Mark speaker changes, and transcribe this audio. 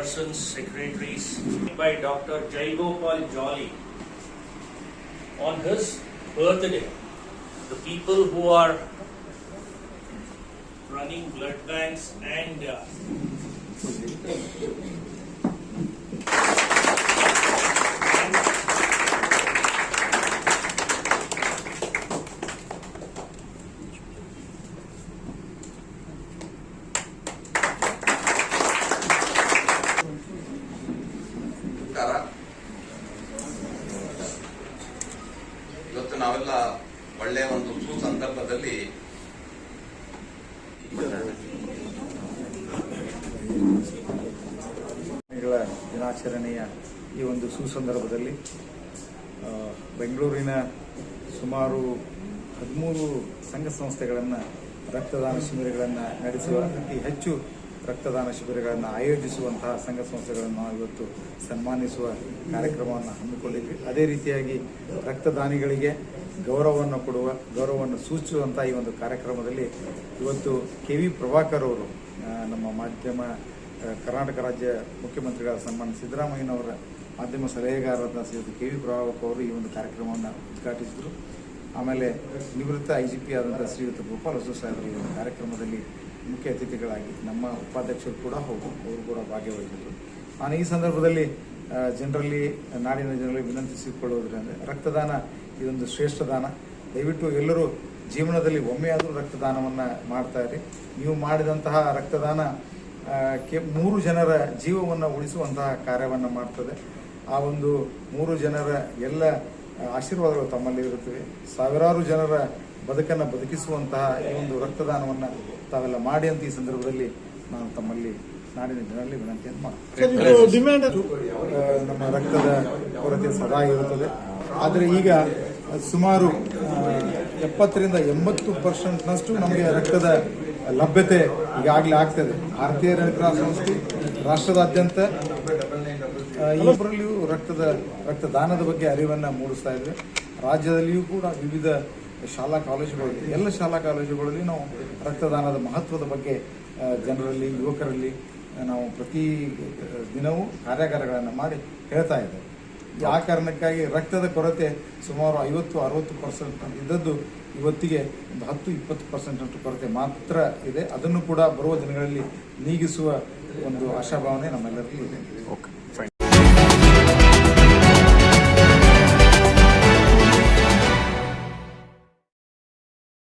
Speaker 1: persons secretaries by Dr. Jaigopal Jolly on his birthday. The people who are running blood banks and uh,
Speaker 2: ನಾವೆಲ್ಲ ಒಳ್ಳೆಯ ಒಂದು ಸುಸಂದರ್ಭದಲ್ಲಿ
Speaker 3: ದಿನಾಚರಣೆಯ ಈ ಒಂದು ಸುಸಂದರ್ಭದಲ್ಲಿ ಬೆಂಗಳೂರಿನ ಸುಮಾರು ಹದಿಮೂರು ಸಂಘ ಸಂಸ್ಥೆಗಳನ್ನು ರಕ್ತದಾನ ಶಿಬಿರಗಳನ್ನು ನಡೆಸುವ ಅತಿ ಹೆಚ್ಚು ರಕ್ತದಾನ ಶಿಬಿರಗಳನ್ನು ಆಯೋಜಿಸುವಂತಹ ಸಂಘ ಸಂಸ್ಥೆಗಳನ್ನು ಇವತ್ತು ಸನ್ಮಾನಿಸುವ ಕಾರ್ಯಕ್ರಮವನ್ನು ಹಮ್ಮಿಕೊಂಡಿದ್ವಿ. ಅದೇ ರೀತಿಯಾಗಿ ರಕ್ತದಾನಿಗಳಿಗೆ ಗೌರವವನ್ನು ಕೊಡುವ, ಗೌರವವನ್ನು ಸೂಚಿಸುವಂಥ ಈ ಒಂದು ಕಾರ್ಯಕ್ರಮದಲ್ಲಿ ಇವತ್ತು ಕೆ ವಿ ಪ್ರಭಾಕರ್ ಅವರು ನಮ್ಮ ಮಾಧ್ಯಮ ಕರ್ನಾಟಕ ರಾಜ್ಯ ಮುಖ್ಯಮಂತ್ರಿಗಳ ಸನ್ಮಾನ ಸಿದ್ದರಾಮಯ್ಯನವರ ಮಾಧ್ಯಮ ಸಲಹೆಗಾರರಾದ ಶ್ರೀಯುತ ಕೆ ವಿ ಪ್ರಭಾಕರ್ ಅವರು ಈ ಒಂದು ಕಾರ್ಯಕ್ರಮವನ್ನು ಉದ್ಘಾಟಿಸಿದರು. ಆಮೇಲೆ ನಿವೃತ್ತ ಐ ಜಿ ಪಿ ಆದಂಥ ಶ್ರೀಯುತ ಗೋಪಾಲ ಹೊಸ ಸಾಹೇಬರು ಈ ಕಾರ್ಯಕ್ರಮದಲ್ಲಿ ಮುಖ್ಯ ಅತಿಥಿಗಳಾಗಿ ನಮ್ಮ ಉಪಾಧ್ಯಕ್ಷರು ಕೂಡ ಹೌದು, ಅವರು ಕೂಡ ಭಾಗವಹಿಸಿದರು ನಾನು ಈ ಸಂದರ್ಭದಲ್ಲಿ ಜನರಲ್ಲಿ, ನಾಡಿನ ಜನರಲ್ಲಿ ವಿನಂತಿಸಿಕೊಳ್ಳುವುದರಿಂದ ರಕ್ತದಾನ ಇದೊಂದು ಶ್ರೇಷ್ಠ ದಾನ. ದಯವಿಟ್ಟು ಎಲ್ಲರೂ ಜೀವನದಲ್ಲಿ ಒಮ್ಮೆಯಾದರೂ ರಕ್ತದಾನವನ್ನು ಮಾಡ್ತಾ ಇರಿ. ನೀವು ಮಾಡಿದಂತಹ ರಕ್ತದಾನ ಕೆ, ಮೂರು ಜನರ ಜೀವವನ್ನು ಉಳಿಸುವಂತಹ ಕಾರ್ಯವನ್ನು ಮಾಡ್ತದೆ. ಆ ಒಂದು ಮೂರು ಜನರ ಎಲ್ಲ ಆಶೀರ್ವಾದಗಳು ತಮ್ಮಲ್ಲಿ ಇರುತ್ತವೆ. ಸಾವಿರಾರು ಜನರ ಬದುಕನ್ನು ಬದುಕಿಸುವಂತಹ ಈ ಒಂದು ರಕ್ತದಾನವನ್ನು ತಾವೆಲ್ಲ ಮಾಡಿ ಅಂತ ಈ ಸಂದರ್ಭದಲ್ಲಿ ನಾನು ತಮ್ಮಲ್ಲಿ ನಾಡಿನ ಜನರಲ್ಲಿ ವಿನಂತಿಯನ್ನು ಮಾಡ್ತೇನೆ. ನಮ್ಮ ರಕ್ತದ ಕೊರತೆ ಸದಾ ಇರುತ್ತದೆ. ಆದರೆ ಈಗ ಸುಮಾರು ಎಪ್ಪತ್ತರಿಂದ ಎಂಬತ್ತು ಪರ್ಸೆಂಟ್ನಷ್ಟು ನಮಗೆ ರಕ್ತದ ಲಭ್ಯತೆ ಈಗಾಗಲೇ ಆಗ್ತದೆ ಭಾರತೀಯ ರೆಡ್ ಕ್ರಾಸ್ ಸಂಸ್ಥೆ ರಾಷ್ಟ್ರದಾದ್ಯಂತ ಒಬ್ಬರಲ್ಲಿಯೂ ರಕ್ತದ ರಕ್ತದಾನದ ಬಗ್ಗೆ ಅರಿವನ್ನು ಮೂಡಿಸ್ತಾ ಇದ್ವಿ. ರಾಜ್ಯದಲ್ಲಿಯೂ ಕೂಡ ವಿವಿಧ ಶಾಲಾ ಕಾಲೇಜುಗಳಲ್ಲಿ ಎಲ್ಲ ಶಾಲಾ ಕಾಲೇಜುಗಳಲ್ಲಿ ನಾವು ರಕ್ತದಾನದ ಮಹತ್ವದ ಬಗ್ಗೆ ಜನರಲ್ಲಿ ಯುವಕರಲ್ಲಿ ನಾವು ಪ್ರತಿ ದಿನವೂ ಕಾರ್ಯಾಗಾರಗಳನ್ನು ಮಾಡಿ ಹೇಳ್ತಾ ಇದ್ದೇವೆ. ಆ ಕಾರಣಕ್ಕಾಗಿ ರಕ್ತದ ಕೊರತೆ ಸುಮಾರು ಐವತ್ತು ಅರವತ್ತು ಪರ್ಸೆಂಟ್ ಇದ್ದದ್ದು ಇವತ್ತಿಗೆ ಒಂದು ಹತ್ತು ಇಪ್ಪತ್ತು ಪರ್ಸೆಂಟ್ ಅಷ್ಟು ಕೊರತೆ ಮಾತ್ರ ಇದೆ. ಅದನ್ನು ಕೂಡ ಬರುವ ದಿನಗಳಲ್ಲಿ ನೀಗಿಸುವ ಒಂದು ಆಶಾಭಾವನೆ ನಮ್ಮೆಲ್ಲರಿಗೂ ಇದೆ.
Speaker 4: ಓಕೆ.